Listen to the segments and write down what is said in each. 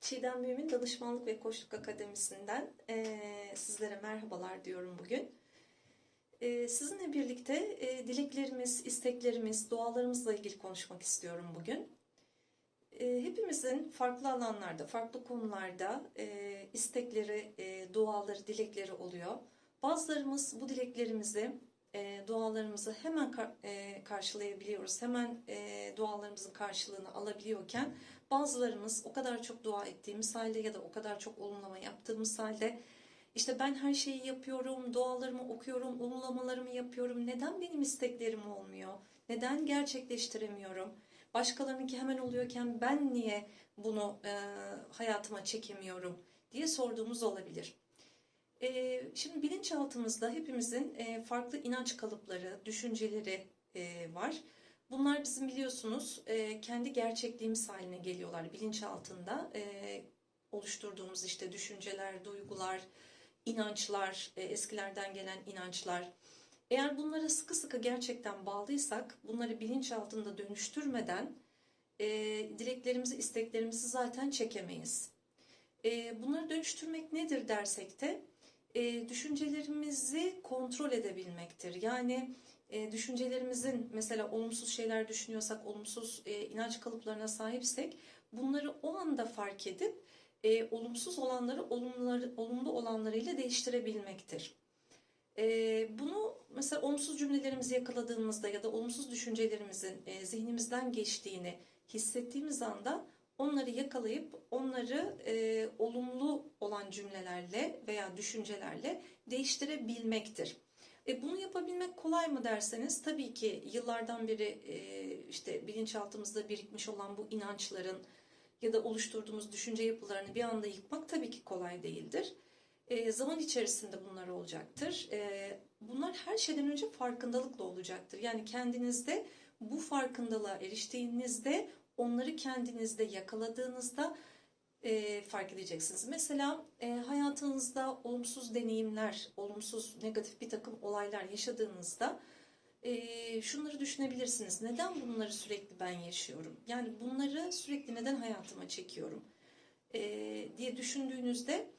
Çiğdem Mümin Danışmanlık ve Koçluk Akademisi'nden eee, sizlere merhabalar diyorum bugün. Eee, sizinle birlikte eee, dileklerimiz, isteklerimiz, dualarımızla ilgili konuşmak istiyorum bugün. Eee, hepimizin farklı alanlarda, farklı konularda eee, istekleri, eee, duaları, dilekleri oluyor. Bazılarımız bu dileklerimizi, eee, dualarımızı hemen kar- eee, karşılayabiliyoruz. Hemen eee, dualarımızın karşılığını alabiliyorken bazılarımız o kadar çok dua ettiğimiz halde ya da o kadar çok olumlama yaptığımız halde işte ben her şeyi yapıyorum, dualarımı okuyorum, olumlamalarımı yapıyorum. Neden benim isteklerim olmuyor? Neden gerçekleştiremiyorum? Başkalarınınki hemen oluyorken ben niye bunu e, hayatıma çekemiyorum diye sorduğumuz olabilir. E, şimdi bilinçaltımızda hepimizin farklı inanç kalıpları, düşünceleri var. Bunlar bizim biliyorsunuz kendi gerçekliğimiz haline geliyorlar bilinçaltında. E, oluşturduğumuz işte düşünceler, duygular, inançlar, eskilerden gelen inançlar. Eğer bunlara sıkı sıkı gerçekten bağlıysak, bunları bilinçaltında dönüştürmeden dileklerimizi, isteklerimizi zaten çekemeyiz. Bunları dönüştürmek nedir dersek de e, düşüncelerimizi kontrol edebilmektir. Yani e, düşüncelerimizin mesela olumsuz şeyler düşünüyorsak, olumsuz e, inanç kalıplarına sahipsek bunları o anda fark edip e, olumsuz olanları olumluları, olumlu olanlarıyla değiştirebilmektir. E, bunu mesela olumsuz cümlelerimizi yakaladığımızda ya da olumsuz düşüncelerimizin e, zihnimizden geçtiğini hissettiğimiz anda onları yakalayıp onları e, olumlu olan cümlelerle veya düşüncelerle değiştirebilmektir. E, bunu yapabilmek kolay mı derseniz tabii ki yıllardan beri e, işte bilinçaltımızda birikmiş olan bu inançların ya da oluşturduğumuz düşünce yapılarını bir anda yıkmak tabii ki kolay değildir. E, zaman içerisinde bunlar olacaktır. E, bunlar her şeyden önce farkındalıkla olacaktır. Yani kendinizde bu farkındalığa eriştiğinizde onları kendinizde yakaladığınızda e, fark edeceksiniz. Mesela e, hayatınızda olumsuz deneyimler, olumsuz, negatif bir takım olaylar yaşadığınızda e, şunları düşünebilirsiniz. Neden bunları sürekli ben yaşıyorum? Yani bunları sürekli neden hayatıma çekiyorum? E, diye düşündüğünüzde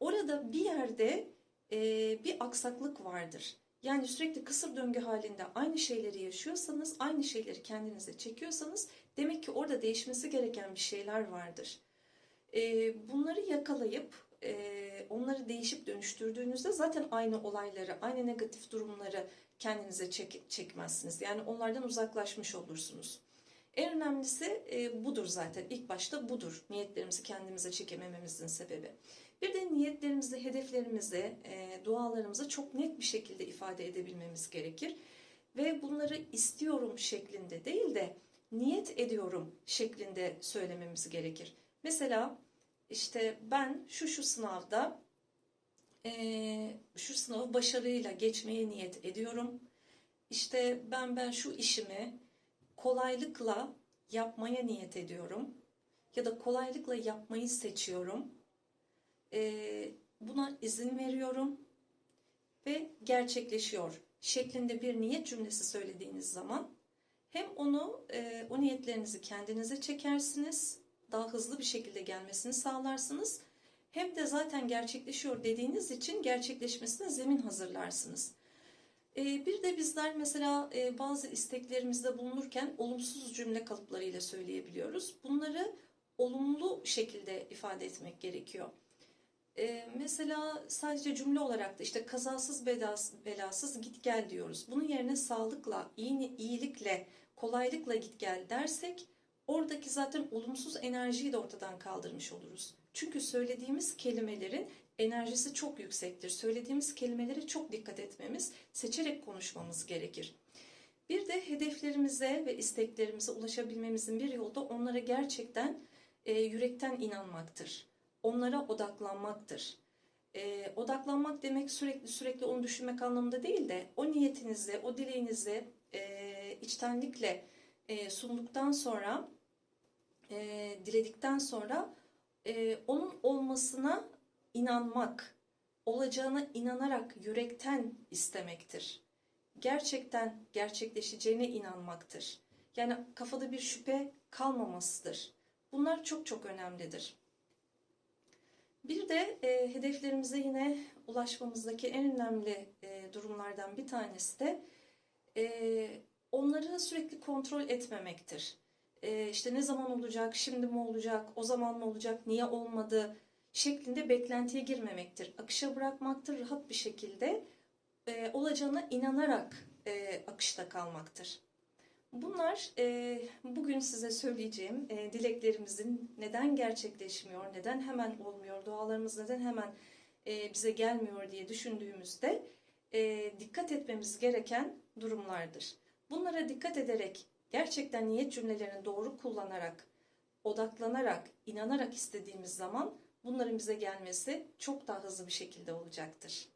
orada bir yerde e, bir aksaklık vardır. Yani sürekli kısır döngü halinde aynı şeyleri yaşıyorsanız, aynı şeyleri kendinize çekiyorsanız demek ki orada değişmesi gereken bir şeyler vardır. E, bunları yakalayıp e, onları değişip dönüştürdüğünüzde zaten aynı olayları, aynı negatif durumları kendinize çek, çekmezsiniz. Yani onlardan uzaklaşmış olursunuz. En önemlisi e, budur zaten. İlk başta budur. Niyetlerimizi kendimize çekemememizin sebebi. Bir de niyetlerimizi, hedeflerimizi, e, dualarımızı çok net bir şekilde ifade edebilmemiz gerekir. Ve bunları istiyorum şeklinde değil de niyet ediyorum şeklinde söylememiz gerekir. Mesela işte ben şu şu sınavda e, şu sınavı başarıyla geçmeye niyet ediyorum. İşte ben ben şu işimi kolaylıkla yapmaya niyet ediyorum. Ya da kolaylıkla yapmayı seçiyorum. E, buna izin veriyorum ve gerçekleşiyor şeklinde bir niyet cümlesi söylediğiniz zaman hem onu e, o niyetlerinizi kendinize çekersiniz, daha hızlı bir şekilde gelmesini sağlarsınız. Hem de zaten gerçekleşiyor dediğiniz için gerçekleşmesine zemin hazırlarsınız. E, bir de bizler mesela e, bazı isteklerimizde bulunurken olumsuz cümle kalıplarıyla söyleyebiliyoruz. Bunları olumlu şekilde ifade etmek gerekiyor. E, mesela sadece cümle olarak da işte kazasız belasız, belasız git gel diyoruz. Bunun yerine sağlıkla, iyi, iyilikle, kolaylıkla git gel dersek oradaki zaten olumsuz enerjiyi de ortadan kaldırmış oluruz. Çünkü söylediğimiz kelimelerin enerjisi çok yüksektir. Söylediğimiz kelimelere çok dikkat etmemiz, seçerek konuşmamız gerekir. Bir de hedeflerimize ve isteklerimize ulaşabilmemizin bir yolu da onlara gerçekten e, yürekten inanmaktır onlara odaklanmaktır. E, odaklanmak demek sürekli sürekli onu düşünmek anlamında değil de o niyetinizi, o dileğinizi e, içtenlikle e, sunduktan sonra, e, diledikten sonra e, onun olmasına inanmak, olacağına inanarak yürekten istemektir. Gerçekten gerçekleşeceğine inanmaktır. Yani kafada bir şüphe kalmamasıdır. Bunlar çok çok önemlidir. Bir de e, hedeflerimize yine ulaşmamızdaki en önemli e, durumlardan bir tanesi de e, onları sürekli kontrol etmemektir. E, işte ne zaman olacak, şimdi mi olacak, o zaman mı olacak, niye olmadı şeklinde beklentiye girmemektir. Akışa bırakmaktır, rahat bir şekilde e, olacağına inanarak e, akışta kalmaktır. Bunlar e, bugün size söyleyeceğim e, dileklerimizin neden gerçekleşmiyor, neden hemen olmuyor, dualarımız neden hemen e, bize gelmiyor diye düşündüğümüzde e, dikkat etmemiz gereken durumlardır. Bunlara dikkat ederek gerçekten niyet cümlelerini doğru kullanarak, odaklanarak, inanarak istediğimiz zaman bunların bize gelmesi çok daha hızlı bir şekilde olacaktır.